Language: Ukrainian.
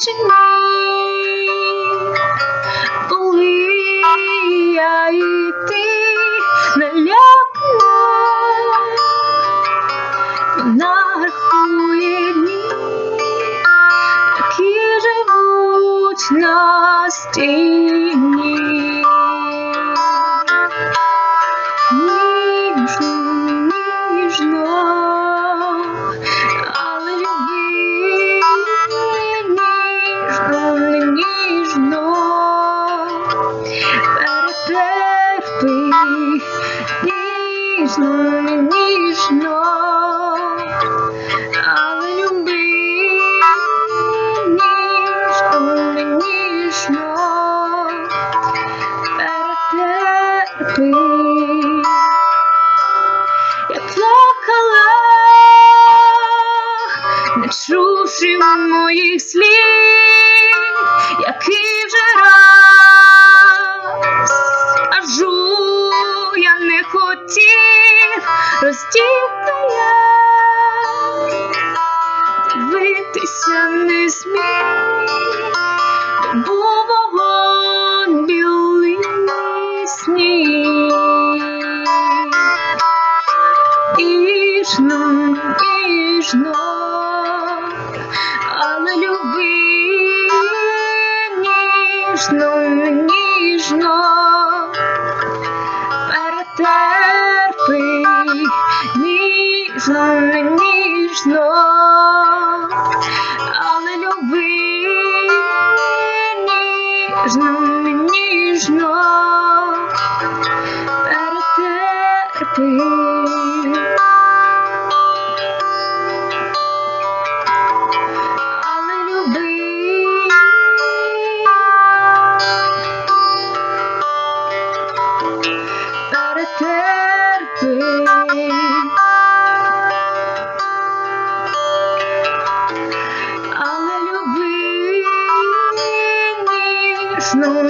розлючені, коли я і ти налякана, вона рахує дні, які живуть на стіні. Ніжно, ніжно, але люби ніжно, ніжно, перетерпи. Я плакала, не чувши моїх слів, я, дивитися не зміг, був вогонь білий сніг. Ніжно, ніжно, але люби ніжно, ніжно, ніжно, ніжно, але люби ніжно, ніжно, перетерпи. snow